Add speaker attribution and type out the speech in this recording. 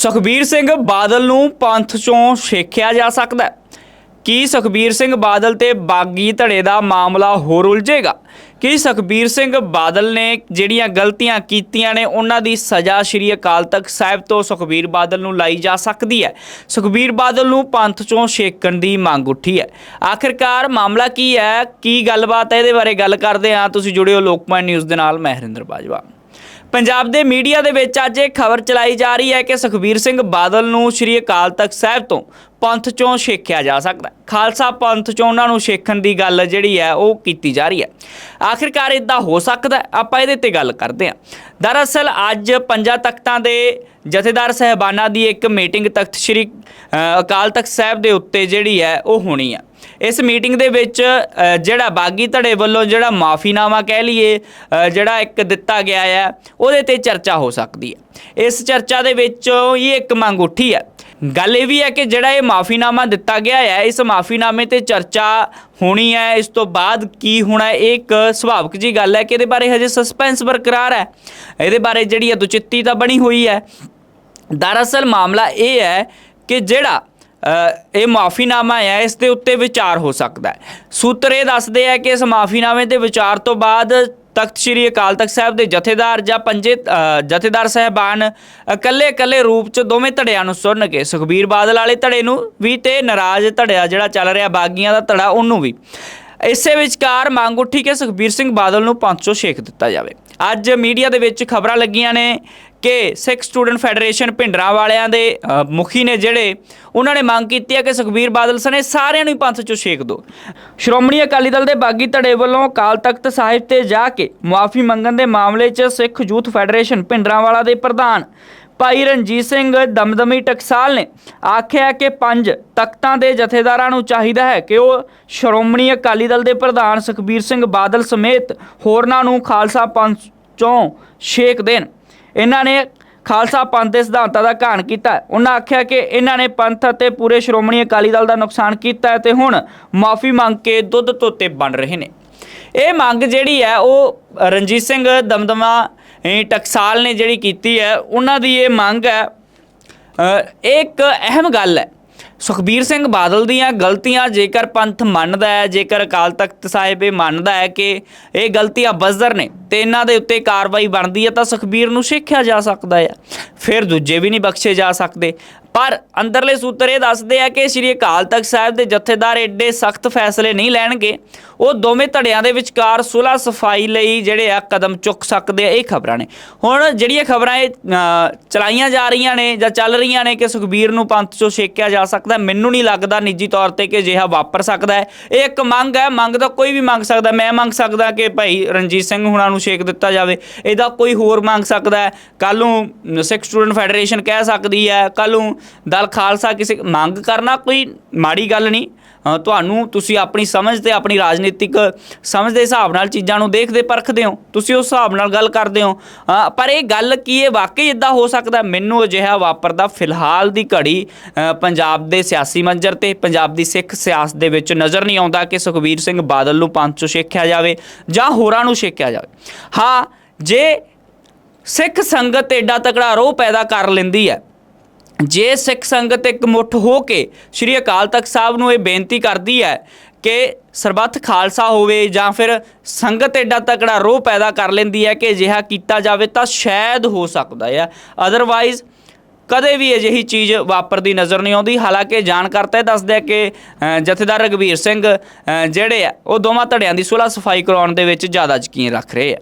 Speaker 1: ਸੁਖਬੀਰ ਸਿੰਘ ਬਾਦਲ ਨੂੰ ਪੰਥ ਚੋਂ ਛੇਕਿਆ ਜਾ ਸਕਦਾ ਹੈ। ਕੀ ਸੁਖਬੀਰ ਸਿੰਘ ਬਾਦਲ ਤੇ ਬਾਗੀ ਧੜੇ ਦਾ ਮਾਮਲਾ ਹੋਰ ਉਲਝੇਗਾ? ਕੀ ਸੁਖਬੀਰ ਸਿੰਘ ਬਾਦਲ ਨੇ ਜਿਹੜੀਆਂ ਗਲਤੀਆਂ ਕੀਤੀਆਂ ਨੇ, ਉਹਨਾਂ ਦੀ ਸਜ਼ਾ ਸ਼੍ਰੀ ਅਕਾਲ ਤਖਤ ਸਾਹਿਬ ਤੋਂ ਸੁਖਬੀਰ ਬਾਦਲ ਨੂੰ ਲਾਈ ਜਾ ਸਕਦੀ ਹੈ। ਸੁਖਬੀਰ ਬਾਦਲ ਨੂੰ ਪੰਥ ਚੋਂ ਛੇਕਣ ਦੀ ਮੰਗ ਉੱਠੀ ਹੈ। ਆਖਿਰਕਾਰ ਮਾਮਲਾ ਕੀ ਹੈ? ਕੀ ਗੱਲਬਾਤ ਹੈ? ਇਹਦੇ ਬਾਰੇ ਗੱਲ ਕਰਦੇ ਹਾਂ। ਤੁਸੀਂ ਜੁੜਿਓ ਲੋਕਮਾਨ ਨਿਊਜ਼ ਦੇ ਨਾਲ, ਮੈਂ ਹਰਿੰਦਰ ਬਾਜਵਾ। ਪੰਜਾਬ ਦੇ ਮੀਡੀਆ ਦੇ ਵਿੱਚ ਅੱਜ ਇਹ ਖਬਰ ਚਲਾਈ ਜਾ ਰਹੀ ਹੈ ਕਿ ਸੁਖਬੀਰ ਸਿੰਘ ਬਾਦਲ ਨੂੰ ਸ਼੍ਰੀ ਅਕਾਲ ਤਖਤ ਸਾਹਿਬ ਤੋਂ ਪੰਥ ਚੋਂ ਛੇਕਿਆ ਜਾ ਸਕਦਾ ਖਾਲਸਾ ਪੰਥ ਚੋਂ ਉਹਨਾਂ ਨੂੰ ਛੇਕਣ ਦੀ ਗੱਲ ਜਿਹੜੀ ਹੈ ਉਹ ਕੀਤੀ ਜਾ ਰਹੀ ਹੈ। ਆਖਿਰਕਾਰ ਇਦਾਂ ਹੋ ਸਕਦਾ ਆਪਾਂ ਇਹਦੇ ਤੇ ਗੱਲ ਕਰਦੇ ਹਾਂ। ਦਰਅਸਲ ਅੱਜ ਪੰਜਾਂ ਤਖਤਾਂ ਦੇ ਜਥੇਦਾਰ ਸਹਿਬਾਨਾਂ ਦੀ ਇੱਕ ਮੀਟਿੰਗ ਤਖਤ ਸ਼੍ਰੀ ਅਕਾਲ ਤਖਤ ਸਾਹਿਬ ਦੇ ਉੱਤੇ ਜਿਹੜੀ ਹੈ ਉਹ ਹੋਣੀ ਹੈ। ਇਸ ਮੀਟਿੰਗ ਦੇ ਵਿੱਚ ਜਿਹੜਾ ਬਾਗੀ ਧੜੇ ਵੱਲੋਂ ਜਿਹੜਾ ਮਾਫੀਨਾਮਾ ਕਹਿ ਲਈਏ ਜਿਹੜਾ ਇੱਕ ਦਿੱਤਾ ਗਿਆ ਹੈ ਉਹਦੇ ਤੇ ਚਰਚਾ ਹੋ ਸਕਦੀ ਹੈ। ਇਸ ਚਰਚਾ ਦੇ ਵਿੱਚੋਂ ਇਹ ਇੱਕ ਮੰਗ ਉੱਠੀ ਹੈ। ਗੱਲ ਇਹ ਵੀ ਹੈ ਕਿ ਜਿਹੜਾ ਇਹ ਮਾਫੀਨਾਮਾ ਦਿੱਤਾ ਗਿਆ ਹੈ ਇਸ ਮਾਫੀਨਾਮੇ ਤੇ ਚਰਚਾ ਹੋਣੀ ਹੈ, ਇਸ ਤੋਂ ਬਾਅਦ ਕੀ ਹੋਣਾ ਇਹ ਇੱਕ ਸੁਭਾਵਿਕ ਜੀ ਗੱਲ ਹੈ ਕਿ ਇਹਦੇ ਬਾਰੇ ਹਜੇ ਸਸਪੈਂਸ ਬਰਕਰਾਰ ਹੈ। ਇਹਦੇ ਬਾਰੇ ਜਿਹੜੀ ਹੈ ਤਾਂ ਬਣੀ ਹੋਈ ਹੈ। ਦਰਅਸਲ ਮਾਮਲਾ ਇਹ ਹੈ ਕਿ ਜਿਹੜਾ ਇਹ ਮਾਫੀਨਾਮਾ ਹੈ, ਇਸ ਦੇ ਉੱਤੇ ਵਿਚਾਰ ਹੋ ਸਕਦਾ ਹੈ। ਸੂਤਰ ਇਹ ਦੱਸਦੇ ਆ ਕਿ ਇਸ ਮਾਫੀਨਾਮੇ ਦੇ ਵਿਚਾਰ ਤੋਂ ਬਾਅਦ ਤਖਤ ਸ੍ਰੀ ਅਕਾਲ ਤਖਤ ਸਾਹਿਬ ਦੇ ਜਥੇਦਾਰ ਜਾਂ ਪੰਜੇ ਜਥੇਦਾਰ ਸਹਿਬਾਨ ਇਕੱਲੇ ਇਕੱਲੇ ਰੂਪ ਚ ਦੋਵੇਂ ਧੜਿਆਂ ਨੂੰ ਸੁਣਨਗੇ ਸੁਖਬੀਰ ਬਾਦਲ ਵਾਲੇ ਧੜੇ ਨੂੰ ਵੀ ਤੇ ਨਾਰਾਜ਼ ਧੜਿਆ ਜਿਹੜਾ ਚੱਲ ਰਿਹਾ ਬਾਗੀਆਂ ਦਾ ਧੜਾ ਉਹਨੂੰ ਵੀ। ਇਸੇ ਵਿਚਕਾਰ ਮੰਗ ਉੱਠੀ ਕਿ ਸੁਖਬੀਰ ਸਿੰਘ ਬਾਦਲ ਨੂੰ ਪੰਥ ਛੇਕ ਦਿੱਤਾ ਜਾਵੇ। ਅੱਜ ਮੀਡੀਆ ਦੇ ਵਿੱਚ ਖਬਰਾਂ ਲੱਗੀਆਂ ਨੇ ਕਿ ਸਿੱਖ ਸਟੂਡੈਂਟ ਫੈਡਰੇਸ਼ਨ ਭਿੰਡਰਾਂ ਵਾਲਿਆਂ ਦੇ ਮੁਖੀ ਨੇ ਜਿਹੜੇ, ਉਹਨਾਂ ਨੇ ਮੰਗ ਕੀਤੀ ਹੈ ਕਿ ਸੁਖਬੀਰ ਬਾਦਲ ਸਣੇ ਸਾਰਿਆਂ ਨੂੰ ਹੀ ਪੰਥ ਚੋਂ ਛੇਕ ਦਿਓ ਸ਼੍ਰੋਮਣੀ ਅਕਾਲੀ ਦਲ ਦੇ ਬਾਗੀ ਧੜੇ ਵੱਲੋਂ ਅਕਾਲ ਤਖਤ ਸਾਹਿਬ ਤੇ ਜਾ ਕੇ ਮੁਆਫੀ ਮੰਗਣ ਦੇ ਮਾਮਲੇ 'ਚ ਸਿੱਖ ਯੂਥ ਫੈਡਰੇਸ਼ਨ ਭਿੰਡਰਾਂ ਵਾਲਾ ਦੇ ਪ੍ਰਧਾਨ ਭਾਈ ਰਣਜੀਤ ਸਿੰਘ ਦਮਦਮੀ ਟਕਸਾਲ ਨੇ ਆਖਿਆ ਕਿ ਪੰਜ ਤਖਤਾਂ ਦੇ ਜਥੇਦਾਰਾਂ ਨੂੰ ਚਾਹੀਦਾ ਹੈ ਕਿ ਉਹ ਸ਼੍ਰੋਮਣੀ ਅਕਾਲੀ ਦਲ ਦੇ ਪ੍ਰਧਾਨ ਸੁਖਬੀਰ ਸਿੰਘ ਬਾਦਲ ਸਮੇਤ ਹੋਰਨਾਂ ਨੂੰ ਖਾਲਸਾ ਪੰਥ ਚੋਂ ਛੇਕ ਦੇਣ। ਇਹਨਾਂ ਨੇ ਖਾਲਸਾ ਪੰਥ ਦੇ ਸਿਧਾਂਤਾਂ ਦਾ ਘਾਣ ਕੀਤਾ। ਉਹਨਾਂ ਆਖਿਆ ਕਿ ਇਹਨਾਂ ਨੇ ਪੰਥ ਅਤੇ ਪੂਰੇ ਸ਼੍ਰੋਮਣੀ ਅਕਾਲੀ ਦਲ ਦਾ ਨੁਕਸਾਨ ਕੀਤਾ ਹੈ ਤੇ ਹੁਣ ਮਾਫੀ ਮੰਗ ਕੇ ਦੁੱਧ ਧੋਤੇ ਬਣ ਰਹੇ ਨੇ। ਇਹ ਮੰਗ ਜਿਹੜੀ ਹੈ ਉਹ ਰਣਜੀਤ ਸਿੰਘ ਦਮਦਮਾ ਟਕਸਾਲ ਨੇ ਜਿਹੜੀ ਕੀਤੀ ਹੈ, ਉਹਨਾਂ ਦੀ ਇਹ ਮੰਗ ਹੈ ਇਹ ਇੱਕ ਅਹਿਮ ਗੱਲ ਹੈ। ਸੁਖਬੀਰ ਸਿੰਘ ਬਾਦਲ ਦੀਆਂ ਗਲਤੀਆਂ ਜੇਕਰ ਪੰਥ ਮੰਨਦਾ ਹੈ, ਜੇਕਰ ਅਕਾਲ ਤਖਤ ਸਾਹਿਬ ਇਹ ਮੰਨਦਾ ਹੈ ਕਿ ਇਹ ਗਲਤੀਆਂ ਬਜ਼ਰ ਨੇ ਤੇ ਇਹਨਾਂ ਦੇ ਉੱਤੇ ਕਾਰਵਾਈ ਬਣਦੀ ਹੈ ਤਾਂ ਸੁਖਬੀਰ ਨੂੰ ਸਿੱਖਿਆ ਜਾ ਸਕਦਾ ਹੈ। ਫਿਰ ਦੂਜੇ ਵੀ ਨਹੀਂ ਬਖਸ਼ੇ ਜਾ ਸਕਦੇ। ਪਰ ਅੰਦਰਲੇ ਸੂਤਰ ਇਹ ਦੱਸਦੇ ਆ ਕਿ ਸ੍ਰੀ ਅਕਾਲ ਤਖਤ ਸਾਹਿਬ ਦੇ ਜਥੇਦਾਰ ਐਡੇ ਸਖਤ ਫੈਸਲੇ ਨਹੀਂ ਲੈਣਗੇ। ਉਹ ਦੋਵੇਂ ਧੜਿਆਂ ਦੇ ਵਿਚਕਾਰ ਸੁਲ੍ਹਾ ਸਫ਼ਾਈ ਲਈ ਜਿਹੜੇ ਆ ਕਦਮ ਚੁੱਕ ਸਕਦੇ ਆ, ਇਹ ਖਬਰਾਂ ਨੇ। ਹੁਣ ਜਿਹੜੀਆਂ ਖਬਰਾਂ ਇਹ ਚਲਾਈਆਂ ਜਾ ਰਹੀਆਂ ਨੇ ਜਾਂ ਚੱਲ ਰਹੀਆਂ ਨੇ ਕਿ ਸੁਖਬੀਰ ਨੂੰ ਪੰਥ ਚੋਂ ਛੇਕਿਆ ਜਾ ਸਕਦਾ ਮੈਨੂੰ ਨਹੀਂ ਲੱਗਦਾ ਨਿੱਜੀ ਤੌਰ ਤੇ ਕਿ ਅਜਿਹਾ ਵਾਪਰ ਸਕਦਾ ਹੈ। ਇਹ ਇੱਕ ਮੰਗ ਹੈ, ਮੰਗ ਦਾ ਕੋਈ ਵੀ ਮੰਗ ਸਕਦਾ। ਮੈਂ ਮੰਗ ਸਕਦਾ ਕਿ ਭਾਈ ਰਣਜੀਤ ਸਿੰਘ ਹੁਣਾਂ ਨੂੰ ਛੇਕ ਦਿੱਤਾ ਜਾਵੇ। ਇਹਦਾ ਕੋਈ ਹੋਰ ਮੰਗ ਸਕਦਾ ਹੈ। ਕੱਲ ਨੂੰ ਸਿੱਖ ਸਟੂਡੈਂਟ ਫੈਡਰੇਸ਼ਨ ਕਹਿ ਸਕਦੀ ਹੈ ਕੱਲ ਨੂੰ ਦਲ ਖਾਲਸਾ ਕਿਸੇ ਮੰਗ ਕਰਨਾ ਕੋਈ ਮਾੜੀ ਗੱਲ ਨਹੀਂ। ਤੁਹਾਨੂੰ ਤੁਸੀਂ ਆਪਣੀ ਸਮਝ ਤੇ ਆਪਣੀ ਰਾਜਨੀਤਿਕ ਸਮਝ ਦੇ ਹਿਸਾਬ ਨਾਲ ਚੀਜ਼ਾਂ ਨੂੰ ਦੇਖਦੇ ਪਰਖਦੇ ਹੋ। ਤੁਸੀਂ ਉਸ ਹਿਸਾਬ ਨਾਲ ਗੱਲ ਕਰਦੇ ਹੋ। ਪਰ ਇਹ ਗੱਲ ਕੀ ਇਹ ਵਾਕਈ ਇਦਾਂ ਹੋ ਸਕਦਾ? ਮੈਨੂੰ ਅਜਿਹਾ ਵਾਪਰਦਾ ਫਿਲਹਾਲ ਦੀ ਘੜੀ ਪੰਜਾਬ ਦੇ ਸਿਆਸੀ ਮੰਜ਼ਰ ਤੇ ਪੰਜਾਬ ਦੀ ਸਿੱਖ ਸਿਆਸਤ ਦੇ ਵਿੱਚ ਨਜ਼ਰ ਨਹੀਂ ਆਉਂਦਾ ਕਿ ਸੁਖਬੀਰ ਸਿੰਘ ਬਾਦਲ ਨੂੰ ਪੰਥ ਚੋਂ ਛੇਕਿਆ ਜਾਵੇ ਜਾਂ ਹੋਰਾਂ ਨੂੰ ਛੇਕਿਆ ਜਾਵੇ। ਹਾਂ, ਜੇ ਸਿੱਖ ਸੰਗਤ ਏਡਾ ਤਕੜਾ ਰੋਹ ਪੈਦਾ ਕਰ ਲੈਂਦੀ ਹੈ, ਜੇ ਸਿੱਖ ਸੰਗਤ ਇੱਕ ਮੁੱਠ ਹੋ ਕੇ ਸ੍ਰੀ ਅਕਾਲ ਤਖਤ ਸਾਹਿਬ ਨੂੰ ਇਹ ਬੇਨਤੀ ਕਰਦੀ ਹੈ ਕਿ ਸਰਬੱਤ ਖਾਲਸਾ ਹੋਵੇ ਜਾਂ ਫਿਰ ਸੰਗਤ ਐਡਾ ਤਕੜਾ ਰੋਹ ਪੈਦਾ ਕਰ ਲੈਂਦੀ ਹੈ ਕਿ ਅਜਿਹਾ ਕੀਤਾ ਜਾਵੇ ਤਾਂ ਸ਼ਾਇਦ ਹੋ ਸਕਦਾ ਹੈ। ਅਦਰਵਾਈਜ਼ ਕਦੇ ਵੀ ਅਜਿਹੀ ਚੀਜ਼ ਵਾਪਰਦੀ ਨਜ਼ਰ ਨਹੀਂ ਆਉਂਦੀ। ਹਾਲਾਂਕਿ ਜਾਣਕਰਤਾ ਇਹ ਦੱਸਦੇ ਆ ਕਿ ਜਥੇਦਾਰ ਰਗਵੀਰ ਸਿੰਘ ਜਿਹੜੇ ਆ, ਉਹ ਦੋਵਾਂ ਧੜਿਆਂ ਦੀ ਸੁਲ੍ਹਾ ਸਫ਼ਾਈ ਕਰਾਉਣ ਦੇ ਵਿੱਚ ਜ਼ਿਆਦਾ ਯਕੀਨ ਰੱਖ ਰਹੇ ਆ।